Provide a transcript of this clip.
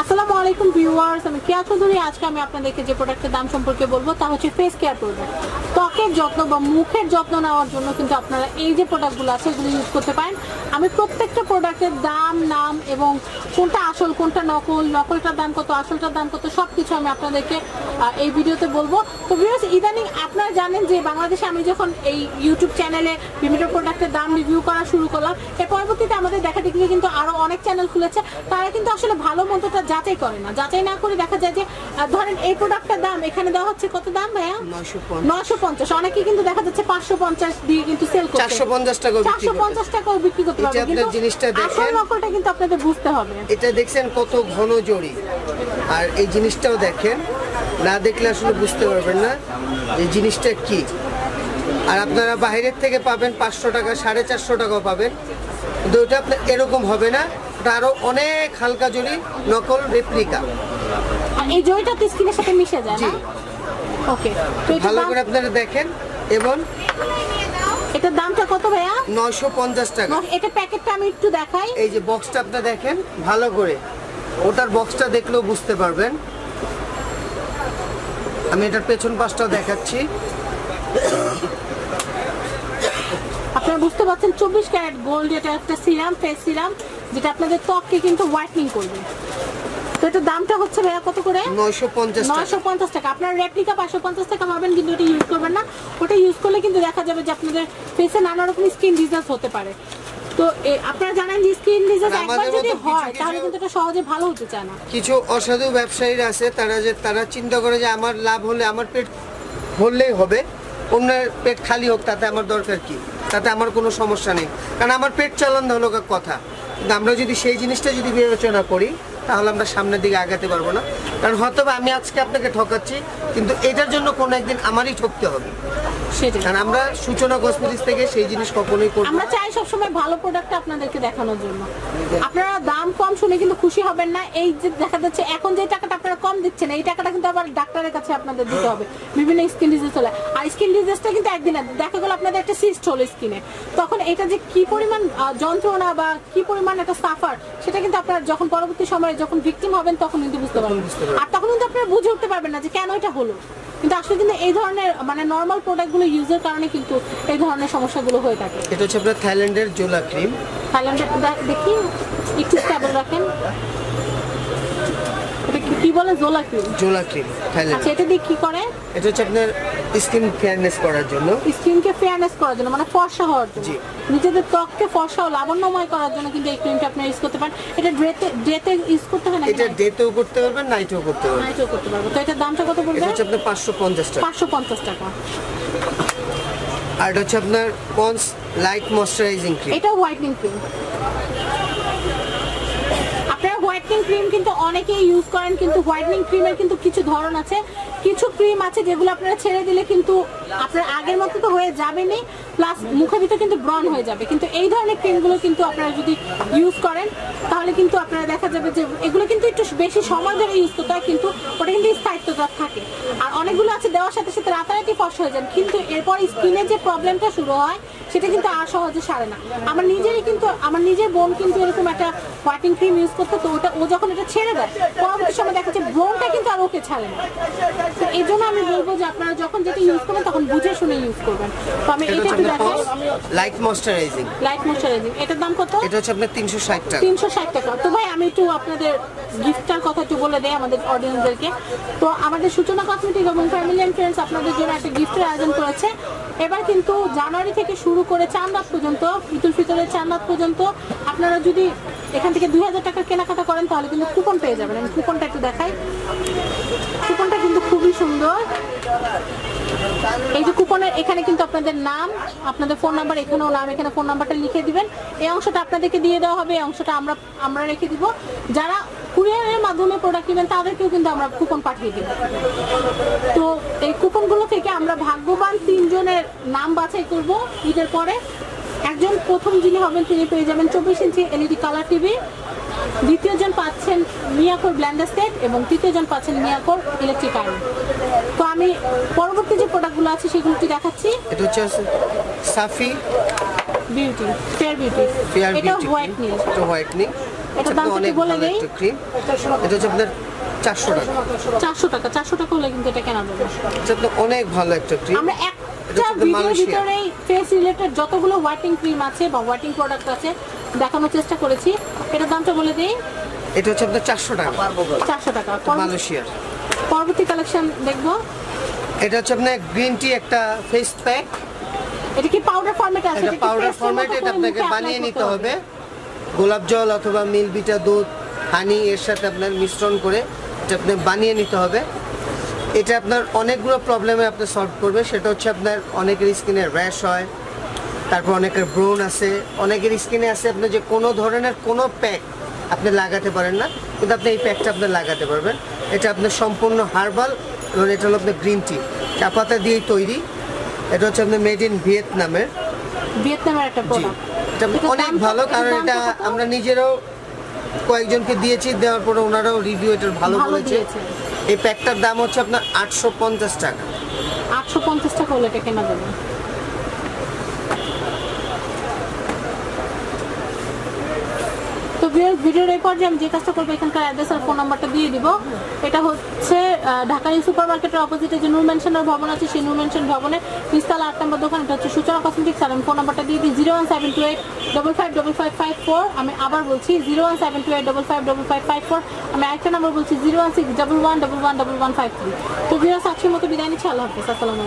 আসসালামু আলাইকুম ভিউয়ার্স, আমি কেয়া চৌধুরী। আজকে আমি আপনাদেরকে যে প্রোডাক্টের দাম সম্পর্কে বলব, তা হচ্ছে ফেস কেয়ার প্রোডাক্ট ত্বকের যত্ন বা মুখের যত্ন নেওয়ার জন্য কিন্তু আপনারা এই যে প্রোডাক্টগুলো আছে, এগুলো ইউজ করতে পারেন। আমি প্রত্যেকটা প্রোডাক্টের দাম, নাম এবং কোনটা আসল, কোনটা নকল, নকলটার দাম কত, আসলটার দাম কত সব কিছু আমি আপনাদেরকে এই ভিডিওতে বলব। তো ভিউয়ার্স ইদানিং আপনারা জানেন যে বাংলাদেশে আমি যখন এই ইউটিউব চ্যানেলে বিভিন্ন প্রোডাক্টের দাম রিভিউ করা শুরু করলাম, এর পরবর্তীতে আমাদের দেখা দেখি কিন্তু আরও অনেক চ্যানেল খুলেছে। তারা কিন্তু আসলে ভালো মন্দটা যাচাই করে না। যাচাই না করে দেখা যায় যে ধরেন এই প্রোডাক্টটার দাম এখানে দেওয়া হচ্ছে কত দাম ভাইয়া? নয়শো পঞ্চাশ। অনেকে কিন্তু দেখা যাচ্ছে পাঁচশো পঞ্চাশ দিয়ে কিন্তু সেল করছে। চারশো পঞ্চাশ টাকা চারশো। পঞ্চাশ টাকাও বিক্রি করতে পারবে। কিন্তু জিনিসটা দেখেন। আসল নকলটা কিন্তু আপনাদের বুঝতে হবে। এটা দেখছেন কত ঘন জড়ি। আর এই জিনিসটাও দেখেন। না দেখলে আসলে বুঝতে পারবেন না এই জিনিসটা কি। আর আপনারা বাইরের থেকে পাবেন পাঁচশো টাকা সাড়ে চারশো টাকাও পাবেন। কিন্তু ওটা আপনার এরকম হবে না। ওটা আরও অনেক হালকা জড়ি নকল রেপ্লিকা এই জয়টা তো স্কিনের সাথে মিশে যায়। না? ওকে তো ভালো করে আপনারা দেখেন এবং এটার দামটা কত ভাইয়া? নয়শো পঞ্চাশ টাকা। ন- এটা প্যাকেটটা আমি একটু দেখাই। এই যে বক্সটা আপনারা দেখেন ভালো করে। ওটার বক্সটা দেখলেও বুঝতে পারবেন। আমি এটার পেছন পাশটাও দেখাচ্ছি। আপনারা বুঝতে পারছেন চব্বিশ ক্যারেট গোল্ড এটা একটা সিরাম ফেস সিরাম যেটা আপনাদের ত্বককে কিন্তু হোয়াইটনিং করবে। তো এটার দামটা হচ্ছে ভাইয়া কত করে? নয়শো পঞ্চাশ টাকা। নয়শো পঞ্চাশ টাকা। আপনার রেপ্লিকা পাঁচশো পঞ্চাশ টাকা পাবেন কিন্তু ওটা ইউজ করবেন না। ওটা ইউজ করলে কিন্তু দেখা যাবে যে আপনাদের ফেসে নানা রকম স্কিন ডিজিজ হতে পারে। তো আপনারা জানেন যে স্কিন ডিজিজ একবার যদি হয় তাহলে কিন্তু এটা সহজে ভালো হতে চায় না। কিছু অসাধু ব্যবসায়ীরা আছে তারা যে তারা চিন্তা করে যে আমার লাভ হলে আমার পেট ভরলেই হবে অন্যের পেট খালি হোক তাতে আমার দরকার কি? তাতে আমার কোনো সমস্যা নেই। কারণ আমার পেট চালান হলো কথা। কিন্তু আমরা যদি সেই জিনিসটা যদি বিবেচনা করি, তাহলে আমরা সামনের দিকে আগাতে পারব না। কারণ হয়তো আমি আজকে আপনাকে ঠকাচ্ছি, কিন্তু এটার জন্য কোনো একদিন আমারই ঠকতে হবে। সেটাই। আমরা সূচনা কসমেটিক্স থেকে সেই জিনিস কখনোই করব আমরা চাই সবসময় ভালো প্রোডাক্ট আপনাদেরকে দেখানোর জন্য। আপনারা দাম কম শুনে কিন্তু খুশি হবেন না। এই যে দেখা যাচ্ছে এখন যে টাকাটা আপনারা কম দিচ্ছেন এই টাকাটা কিন্তু আবার ডাক্তারের কাছে আপনাদের দিতে হবে। বিভিন্ন স্কিন ডিজিজ হলে আর স্কিন ডিজিজটা কিন্তু একদিনে দেখা গেলো আপনাদের একটা সিস্ট হলো স্কিনে তখন এটা যে কি পরিমাণ যন্ত্রণা বা কি পরিমাণ একটা সাফার সেটা কিন্তু আপনারা যখন পরবর্তী সময়ে যখন ভিকটিম হবেন তখন কিন্তু বুঝতে পারবেন। বুঝতে পারবেন। আর তখন কিন্তু আপনারা বুঝে উঠতে পারবেন না যে কেন এটা হলো। কিন্তু আসলে কিন্তু এই ধরনের মানে নর্মাল প্রোডাক্টগুলো ইউজের কারণে কিন্তু এই ধরনের সমস্যাগুলো হয়ে থাকে। এটা হচ্ছে আপনার থাইল্যান্ডের জোলা ক্রিম থাইল্যান্ডের দেখি একটু স্টেবল রাখেন। বলে জোলা ক্রিম জোলা ক্রিম থাইল্যান্ড আচ্ছা এটা দিয়ে কি করে? এটা হচ্ছে আপনার স্কিন ফেয়ারনেস করার জন্য। স্কিনকে ফেয়ারনেস করার জন্য মানে ফর্সা হওয়ার জন্য। জি। নিজেদের ত্বককে ফর্সা ও লাবণ্যময় করার জন্য কিন্তু এই ক্রিমটা আপনি ইউজ করতে পারেন। এটা ড্রেতে ড্রেতে ইউজ করতে হয় না এটা ডেতেও করতে পারবেন নাইটেও করতে পারবেন। নাইটেও করতে পারব। তো এটার দামটা কত এটা হচ্ছে আপনার পাঁচশো পঞ্চাশ টাকা। পাঁচশো পঞ্চাশ টাকা। আর এটা হচ্ছে আপনার পন্স লাইট ময়শ্চারাইজিং ক্রিম এটা হোয়াইটনিং ক্রিম আপনারা হোয়াইটনিং ক্রিম কিন্তু অনেকেই ইউজ করেন, কিন্তু হোয়াইটনিং ক্রিমের কিন্তু কিছু ধরন আছে। কিছু ক্রিম আছে যেগুলো আপনারা ছেড়ে দিলে কিন্তু আপনার আগের মতো তো হয়ে যাবেনই প্লাস মুখের ভিতরে কিন্তু ব্রন হয়ে যাবে। কিন্তু এই ধরনের ক্রিমগুলো কিন্তু আপনারা যদি ইউজ করেন তাহলে কিন্তু আপনারা দেখা যাবে যে এগুলো কিন্তু একটু বেশি সময় ধরে ইউজ করতে হয় কিন্তু ওটা কিন্তু স্থায়িত্বতা থাকে। আর অনেকগুলো আছে দেওয়ার সাথে সাথে রাতারাতি ফস হয়ে যান কিন্তু এরপর স্কিনের যে প্রবলেমটা শুরু হয় সেটা কিন্তু আর সহজে সারে না। আমার নিজেরই কিন্তু আমার নিজের বোন কিন্তু এরকম একটা হোয়াইটিং ক্রিম ইউজ করতো তো ওটা ও যখন এটা ছেড়ে দেয় পরবর্তী সময় দেখা যাচ্ছে ব্রনটা কিন্তু আর ওকে ছাড়ে না। তো এই জন্য আমি বলব যে আপনারা যখন যেটা ইউজ করবেন তখন বুঝে শুনে ইউজ করবেন। তো আমি এটা লাইট ময়শ্চারাইজিং লাইট ময়শ্চারাইজিং এটার দাম কত? এটা হচ্ছে আপনার তিনশো ষাট টাকা। তিনশো ষাট টাকা। তো ভাই আমি একটু আপনাদের গিফটটার কথা একটু বলে দেয় আমাদের অডিয়েন্সদেরকে তো আমাদের সূচনা কসমেটিক এবং ফ্যামিলি অ্যান্ড ফ্রেন্ডস আপনাদের জন্য একটা গিফটের আয়োজন করেছে। এবার কিন্তু জানুয়ারি থেকে শুরু করে চাঁদ রাত পর্যন্ত ঈদুল ফিতরের চাঁদ রাত পর্যন্ত আপনারা যদি এখান থেকে দুই হাজার টাকার কেনাকাটা করেন তাহলে কিন্তু কুপন পেয়ে যাবেন। আমি কুপনটা একটু দেখাই কুপনটা কিন্তু খুবই সুন্দর এই এখানে কিন্তু আপনাদের নাম, আপনাদের ফোন নাম্বার, এখানেও নাম, এখানে ফোন নাম্বারটা লিখে দিবেন। এই অংশটা আপনাদেরকে দিয়ে দেওয়া হবে, এই অংশটা আমরা আমরা রেখে দিব। যারা কুরিয়ারের মাধ্যমে প্রোডাক্ট নেবেন তাদেরকেও কিন্তু আমরা কুপন পাঠিয়ে দেব। তো এই কুপনগুলো থেকে আমরা ভাগ্যবান তিনজনের নাম বাছাই করব ঈদের পরে। একজন প্রথম যিনি হবেন তিনি পেয়ে যাবেন চব্বিশ ইঞ্চি এলইডি কালার টিভি। দ্বিতীয়জন পাচ্ছেন মিয়াকোর ব্ল্যান্ডার সেট এবং তৃতীয়জন পাচ্ছেন মিয়াকোর ইলেকট্রিক আয়রন তো আমি পরবর্তী যে প্রোডাক্টগুলো আছে সেগুলোটি দেখাচ্ছি। এটা হচ্ছে Saafi beauty fair beauty fair এটা হোয়াইট নীল এটা হোয়াইটনিং অনেক কি বলে দেই এটা হচ্ছে আপনার চারশো টাকা। চারশো টাকা চারশো টাকা হলে কিন্তু এটা কেনা যাবে। অনেক ভালো একটা ক্রিম আমরা এটা একটা ভিডিওর ভিতরেই ফেস রিলেটেড যতগুলো হোয়াইটিং ক্রিম আছে বা হোয়াইটিং প্রোডাক্ট আছে দেখানোর চেষ্টা করেছি। এটার দামটা বলে দিই। এটা হচ্ছে আপনার চারশো টাকা। চারশো টাকা। মালয়েশিয়ার। পরবর্তী কালেকশন দেখব। এটা হচ্ছে আপনার গ্রিন টি একটা ফেস প্যাক এটা কি পাউডার ফরম্যাটে আছে? এটা পাউডার ফরম্যাট এটা আপনাকে বানিয়ে নিতে হবে। গোলাপ জল অথবা মিলবিটা দুধ হানি এর সাথে আপনার মিশ্রণ করে এটা আপনি বানিয়ে নিতে হবে। এটা আপনার অনেকগুলো প্রবলেমে আপনি সলভ করবে। সেটা হচ্ছে আপনার অনেকের স্কিনে র্যাশ হয় তারপর অনেকের ব্রোন আছে অনেকের স্কিনে আছে আপনি যে কোনো ধরনের কোনো প্যাক আপনি লাগাতে পারেন না কিন্তু আপনি এই প্যাকটা আপনি লাগাতে পারবেন। এটা আপনার সম্পূর্ণ হার্বাল এবং এটা হলো আপনার গ্রিন টি চা পাতা দিয়েই তৈরি। এটা হচ্ছে আপনার মেড ইন ভিয়েতনামের ভিয়েতনামের একটা প্রোডাক্ট অনেক ভালো কারণ এটা আমরা নিজেরাও কয়েকজনকে দিয়েছি দেওয়ার পরে ওনারাও রিভিউ এটার ভালো বলেছে। এই প্যাকটার দাম হচ্ছে আপনার আটশো পঞ্চাশ টাকা। আটশো পঞ্চাশ টাকা হলে এটা কেনা যাবে? তো ভিডিওর এই পর্যায়ে আমি যে কাজটা করব, এখানকার অ্যাড্রেস আর ফোন নাম্বারটা দিয়ে দিব। এটা হচ্ছে ঢাকা সুপার মার্কেটের অপোজিটে যে নূর মেনশনের ভবন আছে, সেই নূর মেনশন ভবনে নিস্তালা আট নম্বর দোকান, এটা হচ্ছে সূচনা কসমেটিক্স আর আমি ফোন নাম্বারটা দিয়ে দিই zero one seven two eight double five double five five four আমি আবার বলছি zero one seven two eight double five double five five four আমি একটা নাম্বার বলছি zero one six double one double one double one five three তো viewers, আজকের মতো বিদায় নিচ্ছি, আল্লাহ হাফিজ, আসসালামু